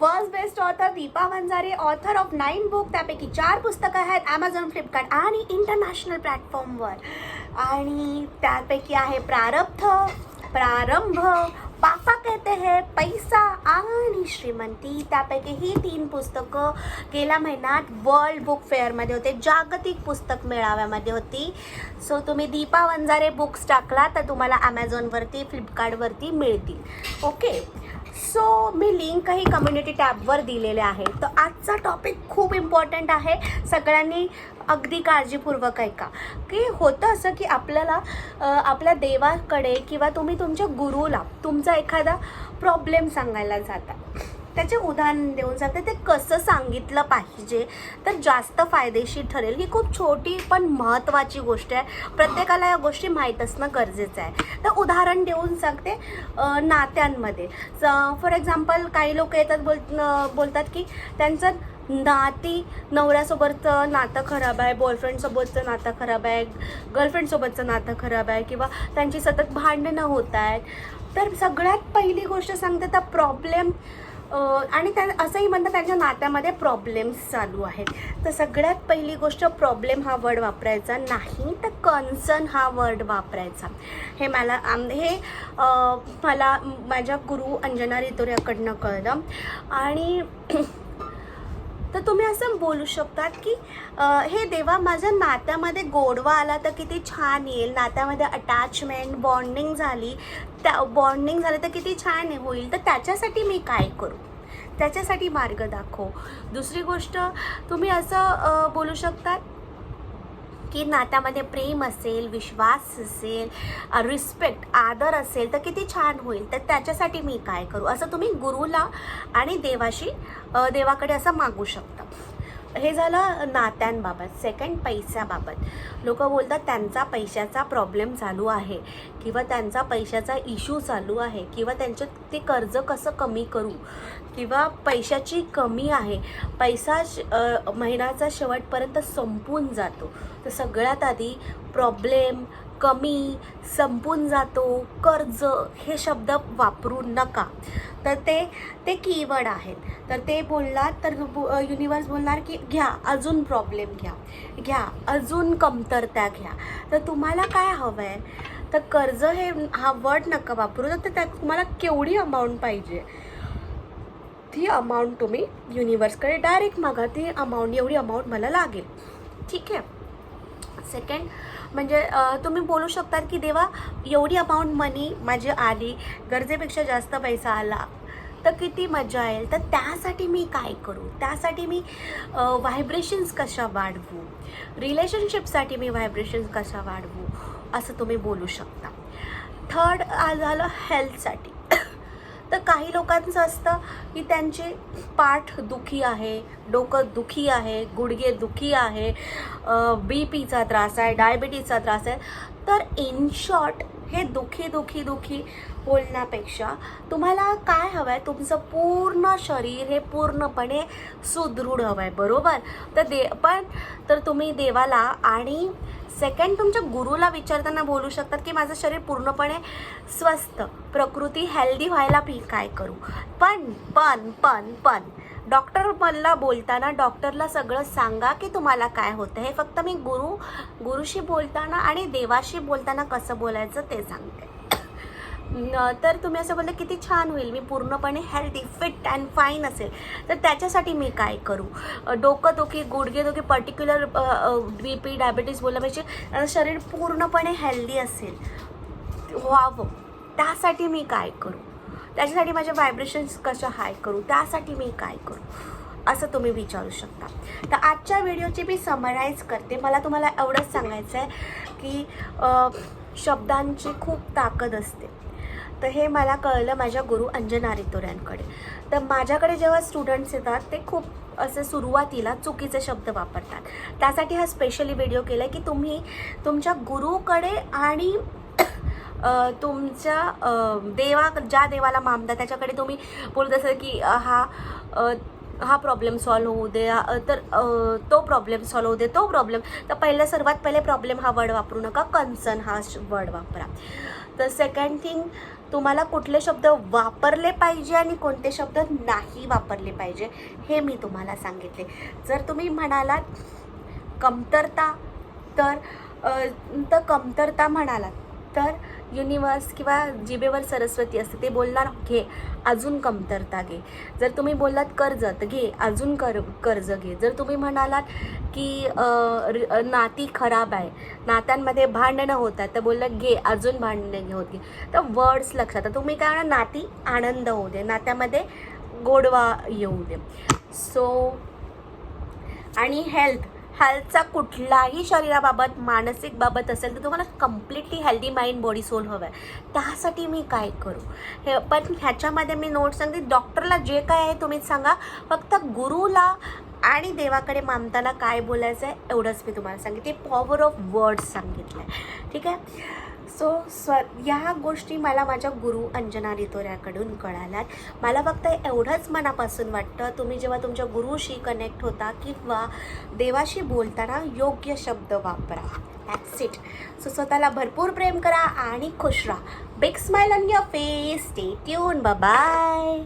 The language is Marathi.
World best author Deepa Vanjare author of nine book त्यापैकी चार पुस्तकं आहेत ॲमेझॉन फ्लिपकार्ट आणि इंटरनॅशनल प्लॅटफॉर्मवर आणि त्यापैकी आहे प्रारब्ध प्रारंभ पापा कहते हैं पैसा आणि श्रीमंती. त्यापैकी ही तीन पुस्तकं गेल्या महिन्यात वर्ल्ड बुक फेअरमध्ये होते जागतिक पुस्तक मेळाव्यामध्ये होती. सो तुम्ही दीपा वंजारे बुक्स टाकला तर तुम्हाला ॲमेझॉनवरती फ्लिपकार्टवरती मिळतील. ओके सो मी लिंकही कम्युनिटी टॅबवर दिलेले आहे. तर आजचा टॉपिक खूप इम्पॉर्टंट आहे. सगळ्यांनी अगदी काळजीपूर्वक ऐका. की होतं असं की आपल्याला आपल्या देवाकडे किंवा तुम्ही तुमच्या गुरुला तुमचा एखादा प्रॉब्लेम सांगायला जाता. त्याचे उदाहरण देऊन सांगते. ते कसं सांगितलं पाहिजे? तर जास्त फायदेशीर ठरेल. ही खूप छोटी पण महत्त्वाची गोष्ट आहे. प्रत्येकाला या गोष्टी माहीत असणं गरजेचं आहे. तर उदाहरण देऊन सांगते नात्यांमध्ये. फॉर एक्झाम्पल काही लोक येतात बोल बोलतात की त्यांचं नाती नवऱ्यासोबतचं नातं खराब आहे बॉयफ्रेंडसोबतचं नातं खराब आहे गर्लफ्रेंडसोबतचं नातं खराब आहे किंवा त्यांची सतत भांडणं होत आहेत. तर सगळ्यात पहिली गोष्ट सांगते तर प्रॉब्लेम आणि त्या असंही म्हणतात त्यांच्या नात्यामध्ये प्रॉब्लेम्स चालू आहेत. तर सगळ्यात पहिली गोष्ट प्रॉब्लेम हा वर्ड वापरायचा नाही तर कन्सर्न हा वर्ड वापरायचा. हे मला आम हे मला माझ्या गुरु अंजना रितोऱ्याकडनं कळलं. आणि तर तुम्ही असं बोलू शकतात की हे देवा माझ्या नात्यामध्ये गोडवा आला तर किती छान येईल. नात्यामध्ये अटॅचमेंट बॉन्डिंग झाली त्या बॉन्डिंग झालं तर किती छान होईल. तर त्याच्यासाठी मी काय करू? त्याच्यासाठी मार्ग दाखव. दुसरी गोष्ट तुम्ही असं बोलू शकतात की नात्यामध्ये प्रेम असेल विश्वास असेल रिस्पेक्ट आदर असेल तर किती छान होईल. तर त्याच्यासाठी मी काय करू? असं तुम्ही गुरुला आणि देवाशी देवाकडे असं मागू शकता. हे झालं नात्यांबाबत सेकंड पैशाबाबत. लोक बोलतात त्यांचा पैशाचा प्रॉब्लेम चालू आहे किंवा त्यांचा पैशाचा इश्यू चालू आहे किंवा त्यांचं ते कर्ज कसं कमी करू किंवा पैशाची कमी आहे पैसा महिन्याचा शेवटपर्यंत संपून जातो. तर सगळ्यात आधी प्रॉब्लेम कमी संपून जातो कर्ज हे शब्द वापरू नका. तर ते ते कीवर्ड आहेत. तर ते बोललात तर युनिवर्स बोलणार की घ्या अजून प्रॉब्लेम घ्या. घ्या अजून कमतरता घ्या. तर तुम्हाला काय हवं आहे तर कर्ज हे हा वर्ड नका वापरू तर त्यात तुम्हाला केवढी अमाऊंट पाहिजे? ती अमाऊंट तुम्ही युनिवर्सकडे डायरेक्ट मागा ती अमाऊंट एवढी अमाऊंट मला लागेल. ठीक आहे? सेकंड म्हणजे तुम्ही बोलू शकतात की देवा एवढी अमाऊंट मनी माझी आली गरजेपेक्षा जास्त पैसा आला तर किती मजा येईल. तर त्यासाठी मी काय करू? त्यासाठी मी व्हायब्रेशन्स कशा वाढवू? रिलेशनशिपसाठी मी व्हायब्रेशन्स कशा वाढवू? असं तुम्ही बोलू शकता. थर्ड झालं हेल्थसाठी तर काही लोकांचं असतं की त्यांचे पाठ दुखी आहे डोकं दुखी आहे गुडघे दुखी आहे बी पीचा त्रास आहे डायबिटीजचा त्रास आहे. तर इन शॉर्ट हे दुखी दुखी दुखी बोलण्यापेक्षा तुम्हाला काय हवं आहे तुमचं पूर्ण शरीर हे पूर्णपणे सुदृढ हवं आहे बरोबर? तर दे पण तर तुम्ही देवाला आणि सेकंड तुमच्या गुरुला विचारताना बोलू शकतात की माझं शरीर पूर्णपणे स्वस्थ प्रकृती हेल्दी व्हायला मी काय करू? पण पण पण पण डॉक्टर मला बोलताना डॉक्टरला सगळं सांगा की तुम्हाला काय होतं. हे फक्त मी गुरु गुरुशी बोलताना आणि देवाशी बोलताना कसं बोलायचं ते सांगते. तर तुम्ही असं बोललं किती छान होईल. मी पूर्णपणे हेल्दी फिट अँड फाईन असेल. तर त्याच्यासाठी मी काय करू? अ, डोकं दुखी गुडघे दुखी पर्टिक्युलर बी पी डायबिटीज बोललं पाहिजे. शरीर पूर्णपणे हेल्दी असेल. व्हावं. त्यासाठी मी काय करू? त्याच्यासाठी माझ्या व्हायब्रेशन्स कशा हाय करू? त्यासाठी मी काय करू? असं तुम्ही विचारू शकता. तर आजच्या व्हिडिओची मी समराईज करते. मला तुम्हाला एवढंच सांगायचं आहे की शब्दांची खूप ताकद असते. तर हे मला कळलं माझ्या गुरु अंजना रितोऱ्यांकडे. तर माझ्याकडे जेव्हा स्टुडंट्स येतात ते खूप असे सुरुवातीला चुकीचे शब्द वापरतात. त्यासाठी हा स्पेशली व्हिडिओ केला की तुम्ही तुमच्या गुरुकडे आणि तुमच्या देवा ज्या देवाला मानता त्याच्याकडे तुम्ही बोलत असाल की हा हा प्रॉब्लेम सॉल्व होऊ दे तर तो प्रॉब्लेम सॉल्व होऊ दे तो प्रॉब्लेम तर पहिलं सर्वात पहिले प्रॉब्लेम हा वर्ड वापरू नका कन्सर्न हा वर्ड वापरा. तर सेकंड थिंग तुम्हाला कुठले शब्द वापरले पाहिजे आणि कोणते शब्द नाही वापरले पाहिजे हे मी तुम्हाला सांगितले. जर तुम्ही म्हणालात कमतरता तर तर कमतरता म्हणालात तर युनिवर्स किंवा जिभेवर सरस्वती असते ते बोलणार घे अजून कमतरता घे. जर तुम्ही बोललात कर्ज तर घे अजून कर कर्ज घे. जर तुम्ही म्हणालात की नाती खराब आहे नात्यांमध्ये भांडणं होतात तर बोललं घे अजून भांडणं होत घे तर वर्ड्स लक्षात तर तुम्ही काय म्हणा नाती आनंद होऊ दे नात्यामध्ये गोडवा येऊ दे. सो आणि हेल्थ हेल्थचा कुठलाही शरीराबाबत मानसिक बाबत असेल तर तुम्हाला completely healthy mind body soul हवं आहे त्यासाठी मी काय करू? हे पण ह्याच्यामध्ये मी नोट सांगते. डॉक्टरला जे काय आहे तुम्हीच सांगा. फक्त गुरुला आणि देवाकडे मानताना काय बोलायचं आहे एवढंच मी तुम्हाला सांगितले पॉवर ऑफ वर्ड्स सांगितलं आहे ठीक आहे? सो स्व ह्या गोष्टी मला माझ्या गुरु अंजना रितोऱ्याकडून कळाल्यात. मला फक्त एवढंच मनापासून वाटतं तुम्ही जेव्हा तुमच्या गुरुशी कनेक्ट होता किंवा देवाशी बोलताना योग्य शब्द वापरा. दॅट्स इट सो स्वतःला भरपूर प्रेम करा आणि खुश राहा. Big smile on your face stay tune bye